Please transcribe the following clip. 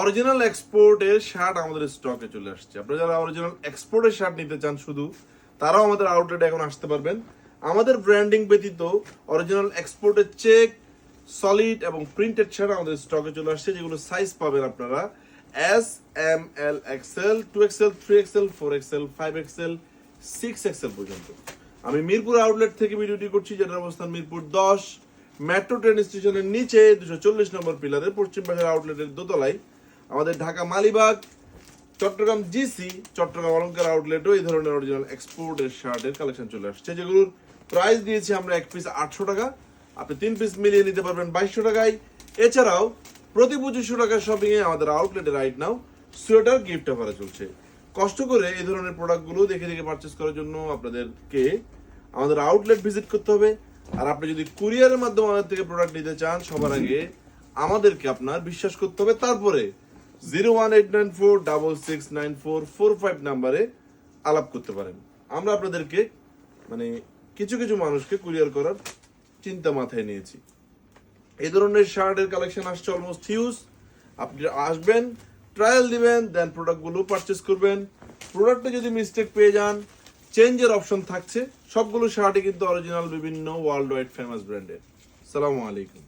Original এক্সপোর্টের shirt আমাদের স্টকে চলে আসছে। আপনারা যারা অরিজিনাল এক্সপোর্টের শার্ট নিতে চান শুধু, তারাও আমাদের আউটলেটে এখন আসতে পারবেন। আমাদের ব্র্যান্ডিং ব্যতীত অরিজিনাল এক্সপোর্টের চেক সলিড এবং প্রিন্টেড শার্ট আমাদের স্টকে চলে আসছে, যেগুলো সাইজ পাবেন আপনারা। S M L XL two XL three XL four XL five XL six XL পর্যন্ত। আমি মিরপুর আউটলেট থেকে ভিডিওটি করছি, যেটার অবস্থান মিরপুর দশ মেট্রো ট্রেন স্টেশনের নিচে, দুশো চল্লিশ নম্বর পিলারের পশ্চিম পাশের আউটলেটের দোতলায়। আমাদের ঢাকা মালিবাগ, চট্টগ্রাম জিসি, চট্টগ্রাম অলঙ্কার আউটলেটও এই ধরনের অরিজিনাল এক্সপোর্টের শার্টের কালেকশন চলে আসছে, যেগুলোর প্রাইস দিয়েছি আমরা এক পিস আটশো টাকা। আপনি তিন পিস মিলিয়ে নিতে পারবেন বাইশশো টাকায়। এছাড়াও প্রতি পঁচিশশো টাকার শপিং এ আমাদের আউটলেটে রাইট নাও সোয়েটার গিফট অফারে চলছে। কষ্ট করে এই ধরনের প্রোডাক্টগুলো দেখে দেখে পারচেস করার জন্য আপনাদেরকে আমাদের আউটলেট ভিজিট করতে হবে। আর আপনি যদি কুরিয়ারের মাধ্যমে আমাদের থেকে প্রোডাক্ট নিতে চান, সবার আগে আমাদেরকে আপনার বিশ্বাস করতে হবে। তারপরে zero one eight nine four double six nine four four five নাম্বারে আলাপ করতে পারেন। আমরা আপনাদেরকে মানে কিছু কিছু মানুষকে কুরিয়ার করার চিন্তা মাথায় নিয়েছি। এই ধরনের শার্টের কালেকশন আসছে অলমোস্ট হিউজ আপনি আসবেন ট্রায়াল দিবেন দেন প্রোডাক্টগুলো পারচেস করবেন। প্রোডাক্টে যদি মিস্টেক পেয়ে যান চেঞ্জের অপশন থাকছে। সবগুলো শার্টই কিন্তু অরিজিনাল বিভিন্ন ওয়ার্ল্ড ওয়াইড ফেমাস ব্র্যান্ডের সালামু আলাইকুম।